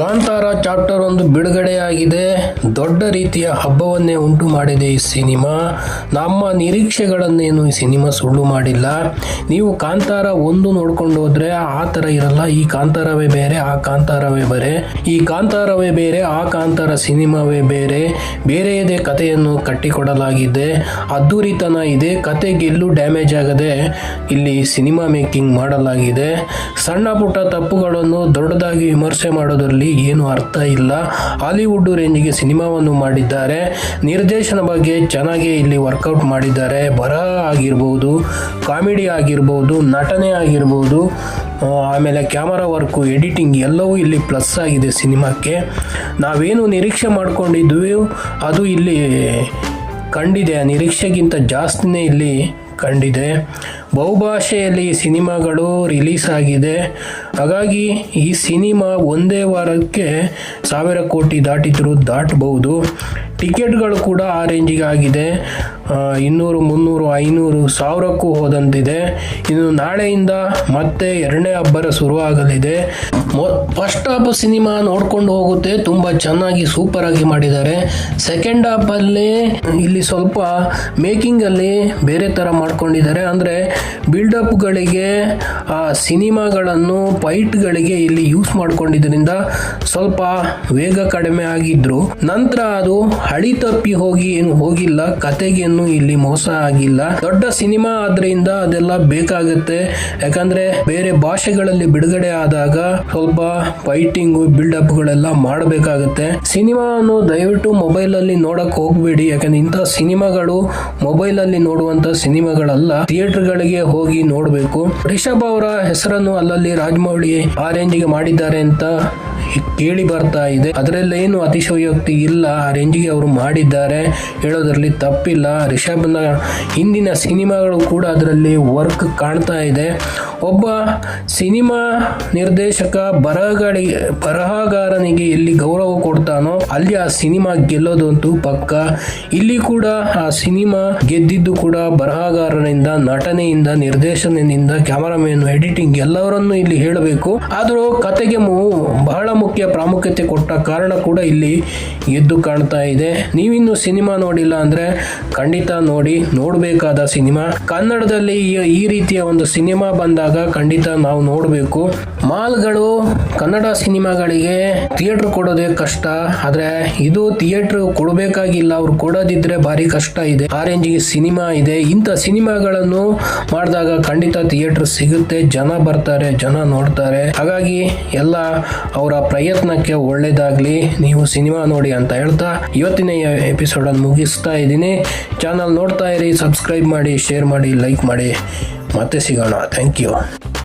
Kantara chapter ಒಂದು ಬಿಡುಗಡೆಯಾಗಿದೆ. ದೊಡ್ಡ ರೀತಿಯ ಹಬ್ಬವನ್ನೇ ಉಂಟು ಮಾಡಿದೆ ಈ ಸಿನಿಮಾ. ನಮ್ಮ ನಿರೀಕ್ಷೆಗಳನ್ನೇನು ಈ ಸಿನಿಮಾ ಸುಳ್ಳು ಮಾಡಿಲ್ಲ. ನೀವು ಕಾಂತಾರ ಒಂದು ನೋಡ್ಕೊಂಡು ಹೋದ್ರೆ ಆ ಥರ ಇರಲ್ಲ. ಈ ಕಾಂತಾರವೇ ಬೇರೆ, ಆ ಕಾಂತಾರವೇ ಬೇರೆ. ಈ ಕಾಂತಾರವೇ ಬೇರೆ, ಆ ಕಾಂತಾರ ಸಿನಿಮಾವೇ ಬೇರೆ. ಬೇರೆಯದೇ ಕಥೆಯನ್ನು ಕಟ್ಟಿಕೊಡಲಾಗಿದೆ. ಅದ್ದೂರಿತನ ಇದೆ. ಕತೆಗೆಲ್ಲೂ ಡ್ಯಾಮೇಜ್ ಆಗದೆ ಇಲ್ಲಿ ಸಿನಿಮಾ ಮೇಕಿಂಗ್ ಮಾಡಲಾಗಿದೆ. ಸಣ್ಣ ಪುಟ್ಟ ತಪ್ಪುಗಳನ್ನು ದೊಡ್ಡದಾಗಿ ವಿಮರ್ಶೆ ಮಾಡೋದ್ರಲ್ಲಿ ಏನು ಅರ್ಥ ಇಲ್ಲ. ಹಾಲಿವುಡ್ ರೇಂಜ್ಗೆ ಸಿನಿಮಾವನ್ನು ಮಾಡಿದ್ದಾರೆ. ನಿರ್ದೇಶನ ಬಗ್ಗೆ ಚೆನ್ನಾಗಿ ಇಲ್ಲಿ ವರ್ಕೌಟ್ ಮಾಡಿದ್ದಾರೆ. ಬರಹ ಆಗಿರ್ಬೋದು, ಕಾಮಿಡಿ ಆಗಿರ್ಬೋದು, ನಟನೆ ಆಗಿರ್ಬೋದು ಆಮೇಲೆ ಕ್ಯಾಮರಾ ವರ್ಕು, ಎಡಿಟಿಂಗ್ ಎಲ್ಲವೂ ಇಲ್ಲಿ ಪ್ಲಸ್ ಆಗಿದೆ ಸಿನಿಮಾಕ್ಕೆ. ನಾವೇನು ನಿರೀಕ್ಷೆ ಮಾಡ್ಕೊಂಡಿದ್ವಿ ಅದು ಇಲ್ಲಿ ಕಂಡಿದೆ. ನಿರೀಕ್ಷೆಗಿಂತ ಜಾಸ್ತಿನೇ ಇಲ್ಲಿ ಕಂಡಿದೆ. ಬಹುಭಾಷೆಯಲ್ಲಿ ಸಿನಿಮಾಗಳು ರಿಲೀಸ್ ಆಗಿದೆ. ಹಾಗಾಗಿ ಈ ಸಿನಿಮಾ ಒಂದೇ ವಾರಕ್ಕೆ ಸಾವಿರ ಕೋಟಿ ದಾಟಿದ್ರು ದಾಟಬಹುದು. ಟಿಕೆಟ್ಗಳು ಕೂಡ ಆ ರೇಂಜಿಗೆ ಆಗಿದೆ. ಇನ್ನೂರು, ಮುನ್ನೂರು, ಐನೂರು, ಸಾವಿರಕ್ಕೂ ಹೋದಂತಿದೆ. ಇನ್ನು ನಾಳೆಯಿಂದ ಮತ್ತೆ ಎರಡನೇ ಹಬ್ಬರ ಶುರುವಾಗಲಿದೆ. ಫಸ್ಟ್ ಹಾಫ್ ಸಿನಿಮಾ ನೋಡ್ಕೊಂಡು ಹೋಗುತ್ತೆ. ತುಂಬ ಚೆನ್ನಾಗಿ ಸೂಪರ್ ಆಗಿ ಮಾಡಿದ್ದಾರೆ. ಸೆಕೆಂಡ್ ಹಾಫ್ ಅಲ್ಲಿ ಇಲ್ಲಿ ಸ್ವಲ್ಪ ಮೇಕಿಂಗ್ ಅಲ್ಲಿ ಬೇರೆ ತರ ಮಾಡ್ಕೊಂಡಿದ್ದಾರೆ. ಅಂದ್ರೆ ಬಿಲ್ಡಪ್ಗಳಿಗೆ ಆ ಸಿನಿಮಾಗಳನ್ನು ಫೈಟ್ ಗಳಿಗೆ ಇಲ್ಲಿ ಯೂಸ್ ಮಾಡ್ಕೊಂಡಿದ್ರಿಂದ ಸ್ವಲ್ಪ ವೇಗ ಕಡಿಮೆ ಆಗಿದ್ರು. ನಂತರ ಅದು ಹಳಿ ತಪ್ಪಿ ಹೋಗಿ ಏನು ಹೋಗಿಲ್ಲ, ಕತೆಗೇನು ಇಲ್ಲಿ ಮೋಸ ಆಗಿಲ್ಲ. ದೊಡ್ಡ ಸಿನಿಮಾ ಆದ್ರಿಂದ ಅದೆಲ್ಲ ಬೇಕಾಗುತ್ತೆ. ಯಾಕಂದ್ರೆ ಬೇರೆ ಭಾಷೆಗಳಲ್ಲಿ ಬಿಡುಗಡೆ ಆದಾಗ ಸ್ವಲ್ಪ ಫೈಟಿಂಗು ಬಿಲ್ಡಪ್ ಗಳೆಲ್ಲ ಮಾಡಬೇಕಾಗುತ್ತೆ ಸಿನಿಮಾವನ್ನು ದಯವಿಟ್ಟು ಮೊಬೈಲ್ ಅಲ್ಲಿ ನೋಡಕ್ ಹೋಗ್ಬೇಡಿ. ಯಾಕಂದ್ರೆ ಇಂತ ಸಿನಿಮಾಗಳು ಮೊಬೈಲ್ ಅಲ್ಲಿ ನೋಡುವಂತ ಸಿನಿಮಾಗಳಲ್ಲ ಥಿಯೇಟರ್ ಗಳಿಗೆ ಹೋಗಿ ನೋಡಬೇಕು. ರಿಷಬ್ ಅವರ ಹೆಸರನ್ನು ಅಲ್ಲಲ್ಲಿ ರಾಜಮೌಳಿ ಆ ರೇಂಜಿಗೆ ಮಾಡಿದ್ದಾರೆ ಅಂತ ಕೇಳಿ ಬರ್ತಾ ಇದೆ. ಅದರಲ್ಲೇನು ಅತಿಶಯೋಕ್ತಿ ಇಲ್ಲ ಆ ರೇಂಜಿಗೆ ಅವರು ಮಾಡಿದ್ದಾರೆ ಹೇಳೋದ್ರಲ್ಲಿ ತಪ್ಪಿಲ್ಲ. ರಿಷಬ್ನ ಹಿಂದಿನ ಸಿನಿಮಾಗಳು ಕೂಡ ಅದರಲ್ಲಿ ವರ್ಕ್ ಕಾಣ್ತಾ ಇದೆ. ಒಬ್ಬ ಸಿನಿಮಾ ನಿರ್ದೇಶಕ ಬರಹಗಾಡಿ ಬರಹಗಾರನಿಗೆ ಎಲ್ಲಿ ಗೌರವ ಕೊಡ್ತಾನೋ ಅಲ್ಲಿ ಆ ಸಿನಿಮಾ ಗೆಲ್ಲೋದಂತೂ ಪಕ್ಕ. ಇಲ್ಲಿ ಕೂಡ ಆ ಸಿನಿಮಾ ಗೆದ್ದಿದ್ದು ಕೂಡ ಬರಹಗಾರನಿಂದ, ನಟನೆಯಿಂದ ನಿರ್ದೇಶನದಿಂದ ಕ್ಯಾಮರಾಮನ್, ಎಡಿಟಿಂಗ್ ಎಲ್ಲವರನ್ನು ಇಲ್ಲಿ ಹೇಳಬೇಕು. ಆದರೂ ಕತೆಗೆ ಬಹಳ ಮುಖ್ಯ ಪ್ರಾಮುಖ್ಯತೆ ಕೊಟ್ಟ ಕಾರಣ ಕೂಡ ಇಲ್ಲಿ ಎದ್ದು ಕಾಣ್ತಾ ಇದೆ. ನೀವಿನ್ನು ಸಿನಿಮಾ ನೋಡಿಲ್ಲ ಅಂದ್ರೆ ಖಂಡಿತ ನೋಡಿ ನೋಡಬೇಕಾದ ಸಿನಿಮಾ. ಕನ್ನಡದಲ್ಲಿ ಈ- ರೀತಿಯ ಒಂದು ಸಿನಿಮಾ ಬಂದಾಗ ಖಂಡಿತ ನಾವು ನೋಡಬೇಕು. ಮಾಲ್ಗಳು ಕನ್ನಡ ಸಿನಿಮಾಗಳಿಗೆ ಥಿಯೇಟರ್ ಕೊಡೋದೇ ಕಷ್ಟ. ಆದ್ರೆ ಇದು ಥಿಯೇಟರ್ ಕೊಡಬೇಕಾಗಿಲ್ಲ. ಅವ್ರು ಕೊಡೋದಿದ್ರೆ ಭಾರಿ ಕಷ್ಟ ಇದೆ. ಆರೆಂಜ್ ಸಿನಿಮಾ ಇದೆ. ಇಂಥ ಸಿನಿಮಾಗಳನ್ನು ಮಾಡಿದಾಗ ಖಂಡಿತ ಥಿಯೇಟರ್ ಸಿಗುತ್ತೆ. ಜನ ಬರ್ತಾರೆ, ಜನ ನೋಡ್ತಾರೆ. ಹಾಗಾಗಿ ಎಲ್ಲ ಅವರ ಪ್ರಯತ್ನಕ್ಕೆ ಒಳ್ಳೇದಾಗ್ಲಿ. ನೀವು ಸಿನಿಮಾ ನೋಡಿ ಅಂತ ಹೇಳ್ತಾ ಇವತ್ತಿನ ಎಪಿಸೋಡ್ ಅನ್ನು ಮುಗಿಸ್ತಾ ಇದ್ದೀನಿ. ಚಾನಲ್ ನೋಡ್ತಾ ಇರಿ ಸಬ್ಸ್ಕ್ರೈಬ್ ಮಾಡಿ ಶೇರ್ ಮಾಡಿ ಲೈಕ್ ಮಾಡಿ. ಮತ್ತೆ ಸಿಗೋಣ. Thank you